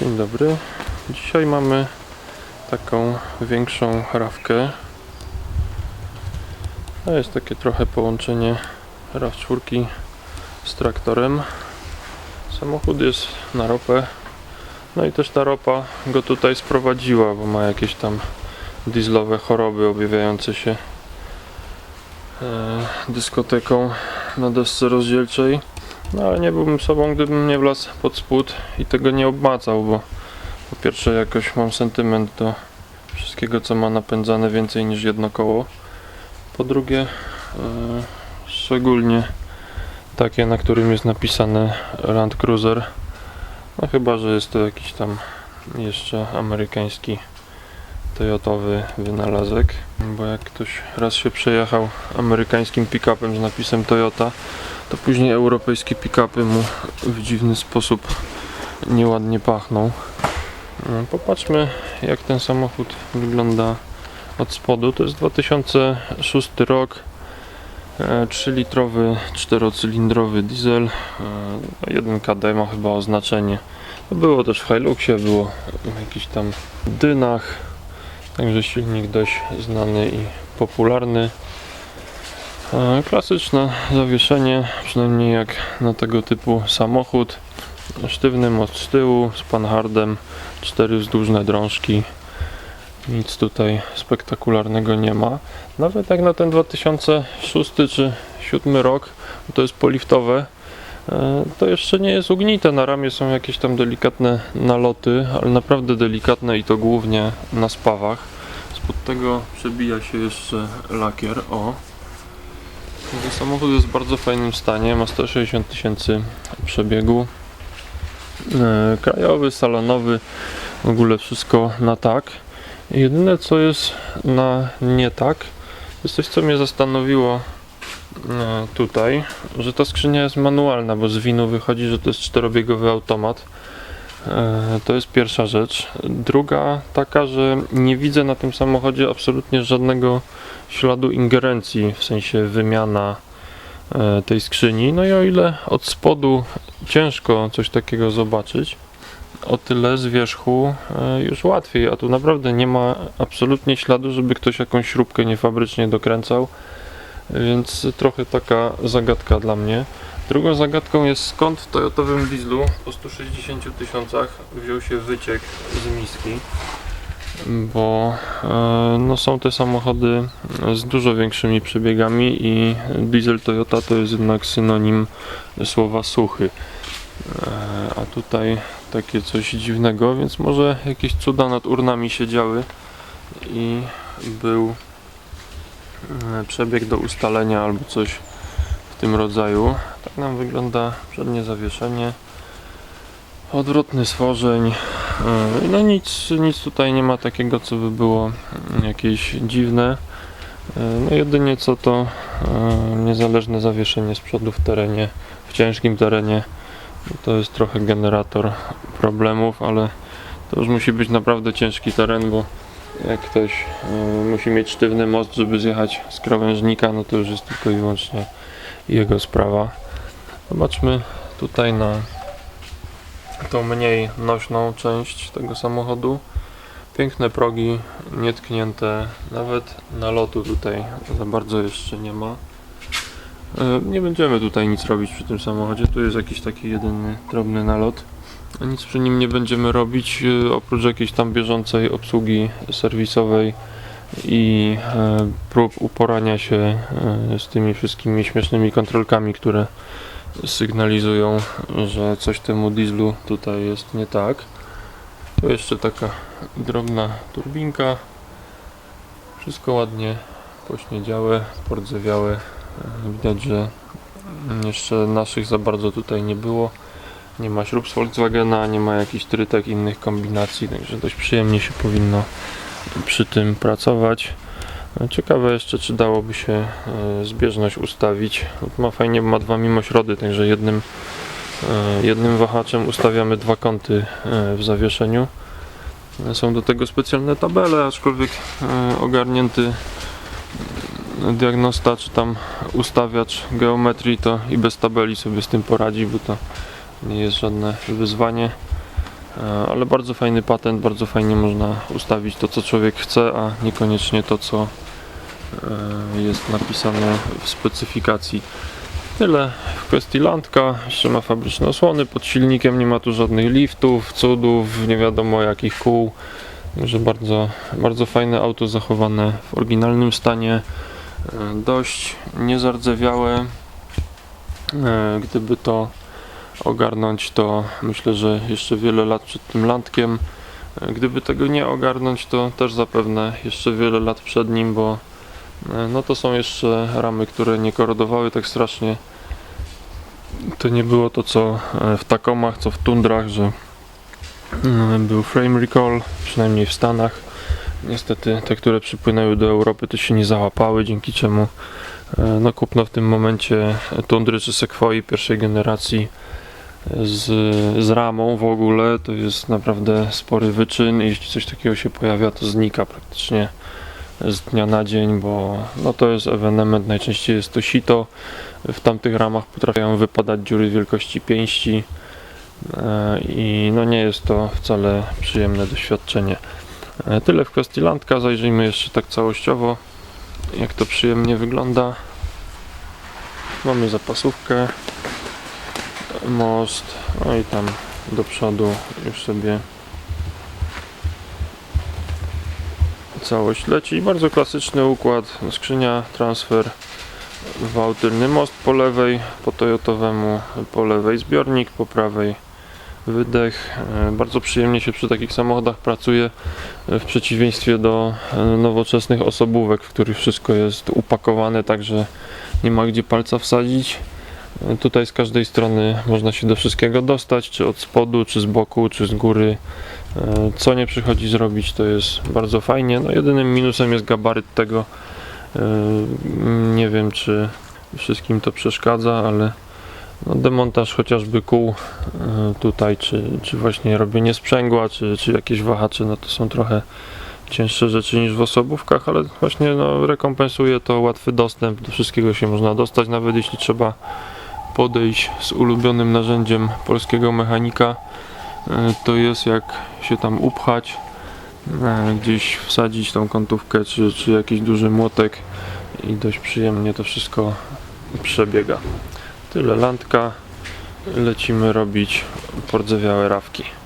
Dzień dobry. Dzisiaj mamy taką większą rawkę. To jest takie trochę połączenie RAV4 z traktorem. Samochód jest na ropę. No i też ta ropa go tutaj sprowadziła, bo ma jakieś tam dieslowe choroby objawiające się e, dyskoteką na desce rozdzielczej. No ale nie byłbym sobą, gdybym nie wlazł pod spód i tego nie obmacał, bo po pierwsze jakoś mam sentyment do wszystkiego, co ma napędzane więcej niż jedno koło. Po drugie, e, szczególnie takie, na którym jest napisane Land Cruiser. No chyba, że jest to jakiś tam jeszcze amerykański Toyotowy wynalazek, bo jak ktoś raz się przejechał amerykańskim pick-upem z napisem Toyota, to później europejskie pick-upy mu w dziwny sposób nieładnie pachną. No, Popatrzmy jak ten samochód wygląda od spodu. To jest 2006 rok. 3-litrowy, 4-cylindrowy diesel. E, 1 KD ma chyba oznaczenie. Było też w Hiluxie, było w jakichś tam dynach. Także silnik dość znany i popularny. E, Klasyczne zawieszenie, przynajmniej jak na tego typu samochód. Sztywny most z tyłu, z panhardem, cztery wzdłużne drążki. Nic tutaj spektakularnego nie ma. Nawet jak na ten 2006 czy 2007 rok, to jest poliftowe, to jeszcze nie jest ugnite. Na ramię są jakieś tam delikatne naloty, ale naprawdę delikatne i to głównie na spawach. Spod tego przebija się jeszcze lakier. O, samochód jest w bardzo fajnym stanie, ma 160 tysięcy przebiegu. E, Krajowy, salonowy, w ogóle wszystko na tak. Jedyne co jest na nie tak, jest coś co mnie zastanowiło e, tutaj, że ta skrzynia jest manualna, bo z winu wychodzi, że to jest czterobiegowy automat. E, To jest pierwsza rzecz. Druga taka, że nie widzę na tym samochodzie absolutnie żadnego śladu ingerencji, w sensie wymiana e, tej skrzyni. No i o ile od spodu ciężko coś takiego zobaczyć, o tyle z wierzchu e, już łatwiej, a tu naprawdę nie ma absolutnie śladu, żeby ktoś jakąś śrubkę niefabrycznie dokręcał, więc trochę taka zagadka dla mnie. Drugą zagadką jest skąd w Toyotowym dieslu po 160 tysiącach wziął się wyciek z miski, bo e, no, są te samochody z dużo większymi przebiegami i diesel Toyota to jest jednak synonim słowa suchy. E, A tutaj takie coś dziwnego, więc może jakieś cuda nad urnami się działy i był przebieg do ustalenia albo coś w tym rodzaju. Tak nam wygląda przednie zawieszenie. Odwrotny stworzeń. E, No nic, nic tutaj nie ma takiego, co by było mm, jakieś dziwne. E, No jedynie co to e, niezależne zawieszenie z przodu w terenie, w ciężkim terenie. To jest trochę generator problemów, ale to już musi być naprawdę ciężki teren, bo jak ktoś e, musi mieć sztywny most, żeby zjechać z krawężnika, no to już jest tylko i wyłącznie jego sprawa. Zobaczmy tutaj na tą mniej nośną część tego samochodu. Piękne progi, nietknięte, nawet nalotu tutaj za bardzo jeszcze nie ma. E, Nie będziemy tutaj nic robić przy tym samochodzie, tu jest jakiś taki jedyny drobny nalot. Nic przy nim nie będziemy robić, e, oprócz jakiejś tam bieżącej obsługi serwisowej i e, prób uporania się e, z tymi wszystkimi śmiesznymi kontrolkami, które sygnalizują, że coś temu dieslu tutaj jest nie tak. Tu jeszcze taka drobna turbinka. Wszystko ładnie pośniedziałe, pordzewiałe. E, Widać, że jeszcze naszych za bardzo tutaj nie było. Nie ma śrub z Volkswagena, nie ma jakichś trytek innych kombinacji, także dość przyjemnie się powinno przy tym pracować. E, Ciekawe jeszcze, czy dałoby się e, zbieżność ustawić. Ma fajnie, ma dwa mimośrody, także jednym, e, jednym wahaczem ustawiamy dwa kąty e, w zawieszeniu. Są do tego specjalne tabele, aczkolwiek ogarnięty diagnosta czy tam ustawiacz geometrii to i bez tabeli sobie z tym poradzi, bo to nie jest żadne wyzwanie. E, Ale bardzo fajny patent, bardzo fajnie można ustawić to, co człowiek chce, a niekoniecznie to, co e, jest napisane w specyfikacji. Tyle w kwestii Landka. Jeszcze ma fabryczne osłony pod silnikiem, nie ma tu żadnych liftów, cudów, nie wiadomo jakich kół. Także bardzo, bardzo fajne auto zachowane w oryginalnym stanie. E, Dość niezardzewiałe. Gdyby to ogarnąć, to myślę, że jeszcze wiele lat przed tym Landkiem. E, Gdyby tego nie ogarnąć, to też zapewne jeszcze wiele lat przed nim, bo e, no to są jeszcze ramy, które nie korodowały tak strasznie. To nie było to co e, w Takomach, co w Tundrach, że był frame recall, przynajmniej w Stanach. Niestety te, które przypłynęły do Europy, to się nie załapały, dzięki czemu no, kupno w tym momencie Tundry czy Sequoii pierwszej generacji z, z ramą w ogóle to jest naprawdę spory wyczyn jeśli coś takiego się pojawia, to znika praktycznie z dnia na dzień, bo no, to jest ewenement, najczęściej jest to sito. W tamtych ramach potrafią wypadać dziury wielkości pięści e, i no, nie jest to wcale przyjemne doświadczenie. E, Tyle w kwestii landka, zajrzyjmy jeszcze tak całościowo jak to przyjemnie wygląda. Mamy zapasówkę, most, no i tam do przodu już sobie całość leci. Bardzo klasyczny układ, skrzynia, transfer, wał tylny, most po lewej, po toyotowemu, po lewej zbiornik, po prawej wydech. E, Bardzo przyjemnie się przy takich samochodach pracuje e, w przeciwieństwie do e, nowoczesnych osobówek, w których wszystko jest upakowane tak, że nie ma gdzie palca wsadzić. Tutaj z każdej strony można się do wszystkiego dostać, czy od spodu, czy z boku, czy z góry. E, Co nie przychodzi zrobić, to jest bardzo fajnie. No, jedynym minusem jest gabaryt tego. E, Nie wiem, czy wszystkim to przeszkadza, ale no, demontaż chociażby kół e, tutaj, czy, czy właśnie robienie sprzęgła, czy, czy jakieś wahacze, no to są trochę cięższe rzeczy niż w osobówkach, ale właśnie no, rekompensuje to łatwy dostęp, do wszystkiego się można dostać, nawet jeśli trzeba podejść z ulubionym narzędziem polskiego mechanika, e, to jest jak się tam upchać, e, gdzieś wsadzić tą kątówkę, czy, czy jakiś duży młotek i dość przyjemnie to wszystko przebiega. Tyle landka. Lecimy robić pordzewiałe rawki.